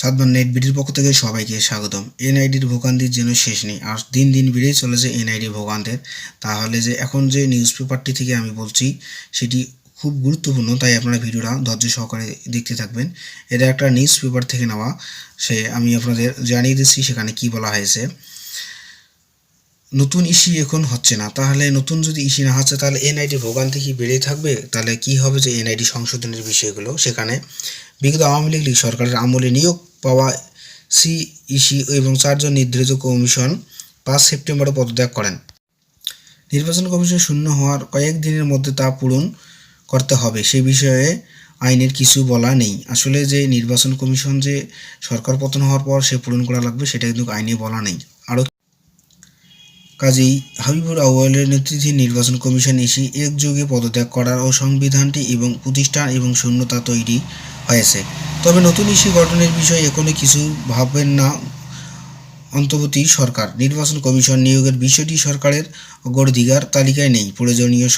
সাতবার নেট বিডির পক্ষ থেকে সবাইকে স্বাগতম। এনআইডির ভোগান্তির যেন শেষ নেই, আর দিন দিন বেড়েই চলেছে এনআইডি ভোগান্তের। তাহলে যে এখন যে নিউজ পেপারটি থেকে আমি বলছি, সেটি খুব গুরুত্বপূর্ণ, তাই আপনারা ভিডিওটা ধৈর্য সহকারে দেখতে থাকবেন। এটা একটা নিউজ পেপার থেকে নেওয়া, সে আমি আপনাদের জানিয়ে দিচ্ছি সেখানে কি বলা হয়েছে। নতুন ইস্যু এখন হচ্ছে না, তাহলে নতুন যদি ইস্যু না হচ্ছে, তাহলে এনআইডি ভোগান্তি কি বেড়েই থাকবে? তাহলে কি হবে যে এনআইডি সংশোধনের বিষয়গুলো? সেখানে বিগত আওয়ামী লীগ সরকারের আমলে নিয়োগ পাওয়া সি ইসি এবং চারজন নির্ধারিত কমিশন পাঁচ সেপ্টেম্বরে পদত্যাগ করেন। নির্বাচন কমিশন শূন্য হওয়ার কয়েক দিনের মধ্যে তা পূরণ করতে হবে। সে বিষয়ে আইনের কিছু বলা নেই। আসলে যে নির্বাচন কমিশন যে সরকার পতন হওয়ার পর সে পূরণ করা লাগবে, সেটা কিন্তু আইনে বলা নেই। আরও কাজেই হাবিবুর আউয়ালের নেতৃত্বে নির্বাচন কমিশন এসে একযোগে পদত্যাগ করার ও সংবিধানটি এবং প্রতিষ্ঠান এবং শূন্যতা তৈরি হয়েছে। তবে নতুন ইস্যু গঠনের বিষয়ে এখনও কিছু ভাববেন না অন্তর্বর্তী সরকার। নির্বাচন কমিশন নিয়োগের বিষয়টি সরকারের অগ্রাধিকার তালিকায় নেই। প্রয়োজনীয়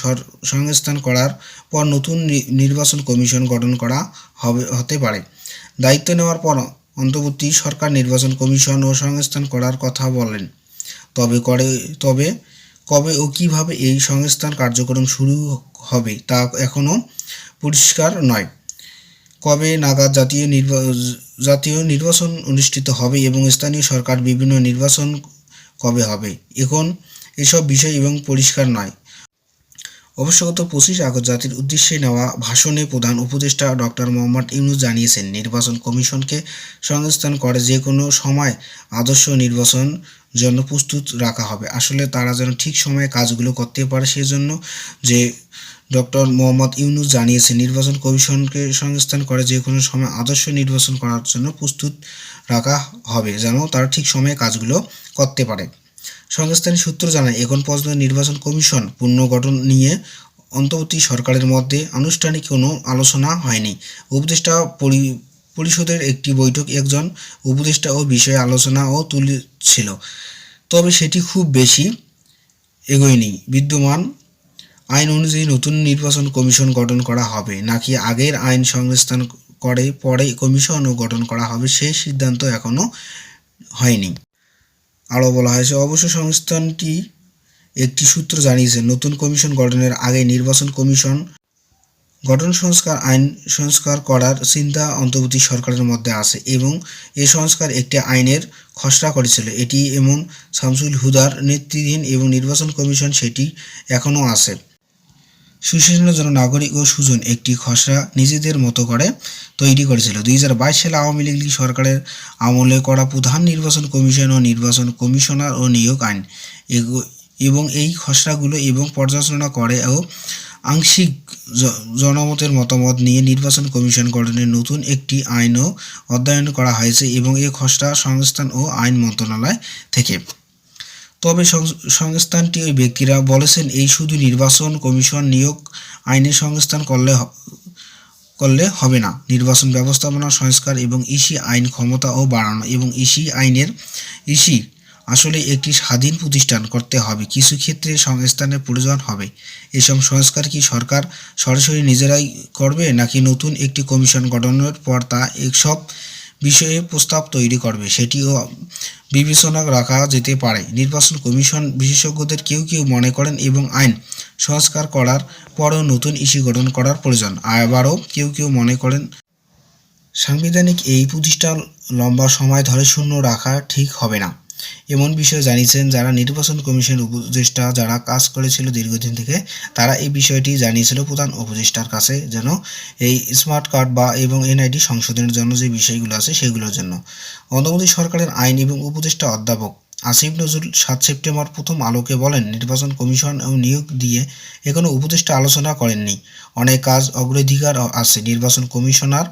সংস্থান করার পর নতুন নির্বাচন কমিশন গঠন করা হবে, হতে পারে। দায়িত্ব নেওয়ার পর অন্তর্বর্তী সরকার নির্বাচন কমিশন ও সংস্থান করার কথা বলেন। তবে করে, তবে কবে ও কীভাবে এই সংস্থান কার্যক্রম শুরু হবে তা এখনও পরিষ্কার নয়। কবে নাগাদ জাতীয় নির্বা জাতীয় নির্বাচন অনুষ্ঠিত হবে এবং স্থানীয় সরকার বিভিন্ন নির্বাচন কবে হবে? এখন এসব বিষয় এবং পরিষ্কার নয়। অবশ্য গত পঁচিশ আগস্ট জাতির উদ্দেশ্যে নেওয়া ভাষণে প্রধান উপদেষ্টা ডক্টর মোহাম্মদ ইউনুস জানিয়েছেন, নির্বাচন কমিশনকে সংস্থান করে যে কোনো সময় আদর্শ নির্বাচন জন্য প্রস্তুত রাখা হবে। আসলে তারা যেন ঠিক সময়ে কাজগুলো করতে পারে সেজন্য যে ডক্টর মোহাম্মদ ইউনুস জানিয়েছেন, নির্বাচন কমিশনকে সংস্থান করে যে কোনো সময় আদর্শ নির্বাচন করার জন্য প্রস্তুত রাখা হবে, যেন তারা ঠিক সময়ে কাজগুলো করতে পারে। সংস্থানের সূত্র জানায় এখন পর্যন্ত নির্বাচন কমিশন পুনর্গঠন নিয়ে অন্তর্বর্তী সরকারের মধ্যে আনুষ্ঠানিক কোনো আলোচনা হয়নি। উপদেষ্টা পরি- পরিষদের একটি বৈঠক একজন উপদেষ্টা ও বিষয়ে আলোচনাও তুলেছিল। তবে সেটি খুব বেশি এগোয়নি। বিদ্যমান আইন অনুযায়ী নতুন নির্বাচন কমিশন গঠন করা হবে। নাকি আগের আইন সংস্থান করে পরে কমিশনও গঠন করা হবে সেই সিদ্ধান্ত এখনও হয়নি। আরও বলা হয়েছে, অবশ্য সংস্থানটি একটি সূত্র জানিয়েছে, নতুন কমিশন গঠনের আগে নির্বাচন কমিশন গঠন সংস্কার, আইন সংস্কার করার চিন্তা অন্তর্বর্তী সরকারের মধ্যে আছে এবং এ সংস্কার একটি আইনের খসড়া করেছিল। এটি এমন শামসুল হুদার নেতৃত্বাধীন এবং নির্বাচন কমিশন সেটি এখনও আছে। সুশাসনের জন্য নাগরিক ও সুজন একটি খসড়া নিজেদের মতো করে তৈরি করেছিল। দুই হাজার বাইশ সালে আওয়ামী লীগ সরকারের আমলে করা প্রধান নির্বাচন কমিশন ও নির্বাচন কমিশনার ও নিয়োগ আইন। এবং এই খসড়াগুলো এবং পর্যালোচনা করে ও আংশিক জনমতের মতামত নিয়ে নির্বাচন কমিশন গঠনের নতুন একটি আইনও অধ্যয়ন করা হয়েছে এবং এই খসড়া সংস্থান ও আইন মন্ত্রণালয় থেকে। তবে সংস্থানটি ওই ব্যক্তিরা বলেছেন, এই শুধু নির্বাচন কমিশন নিয়োগ আইনের সংস্থান করলে করলে হবে না। নির্বাচন ব্যবস্থাপনা, সংস্কার এবং ইসি আইন ক্ষমতা ও বাড়ানো এবং ইসি আইনের, ইসি আসলে একটি স্বাধীন প্রতিষ্ঠান করতে হবে। কিছু ক্ষেত্রে সংস্থানের প্রয়োজন হবে। এসব সংস্কার কি সরকার সরাসরি নিজেরাই করবে নাকি নতুন একটি কমিশন গঠনের পর তা এসব বিষয়ে প্রস্তাব তৈরি করবে, সেটিও বিবেচনা রাখা যেতে পারে। নির্বাচন কমিশন বিশেষজ্ঞদের কেউ কেউ মনে করেন এবং আইন সংস্কার করার পরও নতুন ইস্যু গঠন করার প্রয়োজন। আবারও কেউ কেউ মনে করেন, সাংবিধানিক এই প্রতিষ্ঠা লম্বা সময় ধরে শূন্য রাখা ঠিক হবে না। এমন বিষয়ে জানিয়েছেন যারা নির্বাচন কমিশন উপদেষ্টা যারা কাজ করেছিল দীর্ঘদিন থেকে, তারা এই বিষয়টি জানিয়েছিল প্রধান উপদেষ্টার কাছে যেন এই স্মার্ট কার্ড বা এবং এনআইডি সংশোধনের জন্য যে বিষয়গুলো আছে সেগুলোর জন্য। অন্তর্বর্তী সরকারের আইন এবং উপদেষ্টা অধ্যাপক আসিফ নজরুল সাত সেপ্টেম্বর প্রথম আলোকে বলেন, নির্বাচন কমিশন ও নিয়োগ দিয়ে এখনও উপদেষ্টা আলোচনা করেননি। অনেক কাজ অগ্রাধিকার আছে, নির্বাচন কমিশনার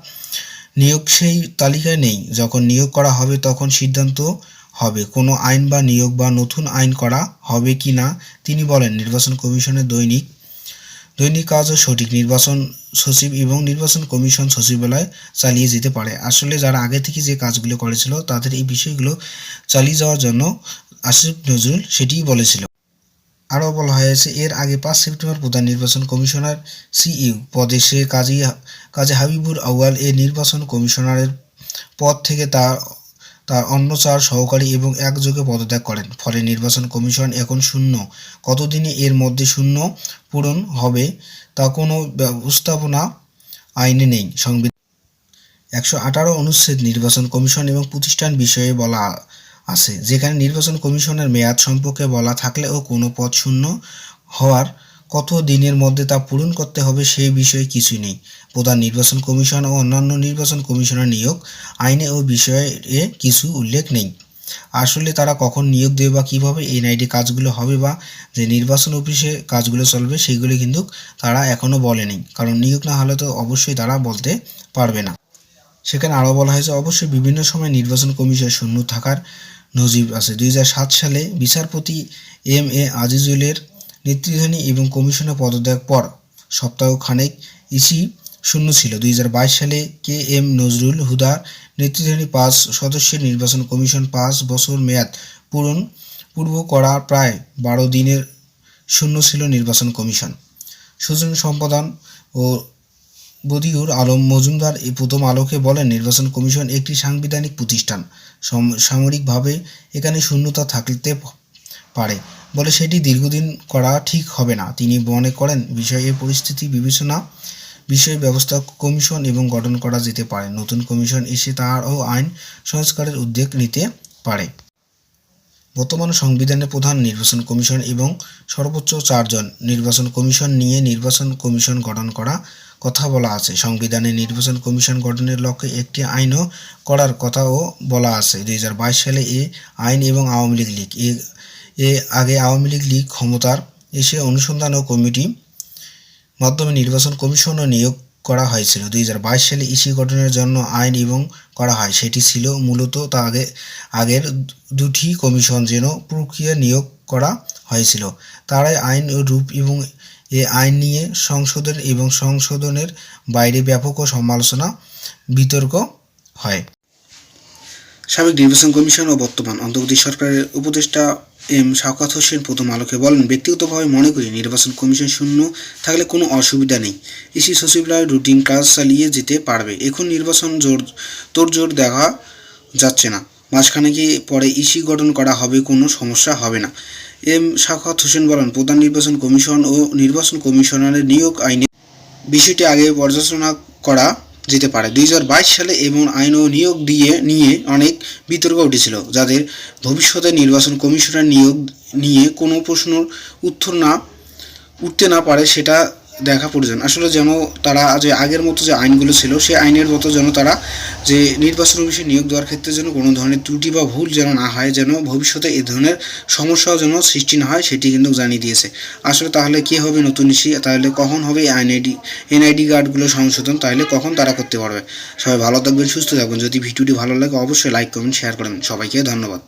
নিয়োগ সেই তালিকায় নেই। যখন নিয়োগ করা হবে তখন সিদ্ধান্ত হবে। কোনো আইন বা নিয়োগ বা নতুন আইন করা হবে কি না, তিনি বলেন, নির্বাচন কমিশনের দৈনিক দৈনিক কাজও সঠিক। নির্বাচন সচিব এবং নির্বাচন কমিশন সচিবালয় চালিয়ে যেতে পারে। আসলে যারা আগে থেকে যে কাজগুলো করেছিল, তাদের এই বিষয়গুলো চালিয়ে যাওয়ার জন্য আসিফ নজরুল সেটিই বলেছিল। আরও বলা হয়েছে, এর আগে পাঁচ সেপ্টেম্বর প্রধান নির্বাচন কমিশনার সিইউ পদে সে কাজী কাজী হাবিবুর আউয়াল এ নির্বাচন কমিশনারের পদ থেকে তার তার অন্য চার সহকারী এবং একযোগে পদত্যাগ করেন। ফলে নির্বাচন কমিশন এখন শূন্য। কতদিনে এর মধ্যে শূন্য পূরণ হবে তা কোনো ব্যবস্থাপনা আইনে নেই। সংবিধান একশো আঠারো অনুচ্ছেদ নির্বাচন কমিশন এবং প্রতিষ্ঠান বিষয়ে বলা আছে, যেখানে নির্বাচন কমিশনের মেয়াদ সম্পর্কে বলা থাকলেও কোনো পদ শূন্য হওয়ার কত দিনের মধ্যে তা পূরণ করতে হবে সেই বিষয়ে কিছুই নেই। প্রধান নির্বাচন কমিশন ও অন্যান্য নির্বাচন কমিশনার নিয়োগ আইনে ও বিষয়ে কিছু উল্লেখ নেই। আসলে তারা কখন নিয়োগ দেবে বা কীভাবে এনআইডি কাজগুলো হবে বা যে নির্বাচন অফিসে কাজগুলো চলবে সেইগুলো কিন্তু তারা এখনও বলেনি। কারণ নিয়োগ না হলে তো অবশ্যই তারা বলতে পারবে না। সেখানে আরও বলা হয়েছে, অবশ্যই বিভিন্ন সময় নির্বাচন কমিশন শূন্য থাকার নজির আছে। দু হাজার সাত সালে বিচারপতি এম এ আজিজুলের নেতৃত্বাধীন এবং কমিশনের পদত্যাগ পর সপ্তাহ খানেক ইসি শূন্য ছিল। দুই হাজার বাইশ সালে কে এম নজরুল হুদার নেতৃত্বাধীন পাঁচ সদস্যের নির্বাচন কমিশন পাঁচ বছর মেয়াদ পূরণ পূর্ব করা প্রায় বারো দিনের শূন্য ছিল নির্বাচন কমিশন। সুজন সম্পাদন ও বদিউর আলম মজুমদার এই প্রথম আলোকে বলেন, নির্বাচন কমিশন একটি সাংবিধানিক প্রতিষ্ঠান। সম- সামরিকভাবে এখানে শূন্যতা থাকতে পারে বলে সেটি দীর্ঘদিন করা ঠিক হবে না। তিনি মনে করেন, বিষয়ে পরিস্থিতি বিবেচনা বিষয় ব্যবস্থা কমিশন এবং গঠন করা যেতে পারে। নতুন কমিশন এসে তারও আইন সংস্কারের উদ্যোগ নিতে পারে। বর্তমান সংবিধানের প্রধান নির্বাচন কমিশন এবং সর্বোচ্চ চারজন নির্বাচন কমিশন নিয়ে নির্বাচন কমিশন গঠন করা কথা বলা আছে। সংবিধানে নির্বাচন কমিশন গঠনের লক্ষ্যে একটি আইনও করার কথাও বলা আছে। দু হাজার বাইশ সালে এ আইন এবং আওয়ামী লীগ লীগ, এ এ আগে আওয়ামী লীগ লীগ ক্ষমতার এসে অনুসন্ধান ও কমিটি মাধ্যমে নির্বাচন কমিশনও নিয়োগ করা হয়েছিল। দুই হাজার বাইশ সালে ইসি গঠনের জন্য আইন এবং করা হয়। সেটি ছিল মূলত তা আগে, আগের দুটি কমিশন যেন প্রক্রিয়া নিয়োগ করা হয়েছিল। তারাই আইন রূপ এবং এ আইন নিয়ে সংশোধন এবং সংশোধনের বাইরে ব্যাপক ও সমালোচনা, বিতর্ক হয়। সাবেক নির্বাচন কমিশন ও বর্তমান অন্তর্বর্তী সরকারের উপদেষ্টা এম শাওকাত হোসেন, প্রথম আলোকে বলেন, ব্যক্তিগতভাবে মনে করি নির্বাচন কমিশন শূন্য, থাকলে কোনো অসুবিধা নেই। ইসি সচিবালয় রুটিন কাজ চালিয়ে যেতে পারবে। এখন নির্বাচন জোর, তোড়জোড় দেখা যাচ্ছে না। মাঝখানে গিয়ে পরে ইসি গঠন করা হবে, কোনো সমস্যা হবে না। এম শাখাত হোসেন বলেন, প্রধান নির্বাচন কমিশন ও নির্বাচন কমিশনারের নিয়োগ আইনে বিষয়টি আগে পর্যালোচনা করা যেতে পারে। দুই হাজার বাইশ সালে এমন আইন ও নিয়োগ দিয়ে নিয়ে অনেক বিতর্ক উঠেছিল, যাদের ভবিষ্যতে নির্বাচন কমিশনের নিয়োগ নিয়ে কোনো প্রশ্নের উত্তর না, উঠতে না পারে সেটা দেখা প্রয়োজন। আসলে যেন তারা যে আগের মতো যে আইনগুলো ছিল, সেই আইনের মতো যেন তারা যে নির্বাচন অফিসে নিয়োগ দেওয়ার ক্ষেত্রে যেন কোনো ধরনের ত্রুটি বা ভুল যেন না হয়, যেন ভবিষ্যতে এ ধরনের সমস্যাও যেন সৃষ্টি না হয়, সেটি কিন্তু জানিয়ে দিয়েছে। আসলে তাহলে কী হবে নতুন ইসি তাহলে কখন হবে এনআইডি এনআইডি কার্ডগুলো সংশোধন? তাহলে কখন তারা করতে পারবে? সবাই ভালো থাকবেন, সুস্থ থাকবেন। যদি ভিডিওটি ভালো লাগে, অবশ্যই লাইক কমেন্ট শেয়ার করবেন। সবাইকে ধন্যবাদ।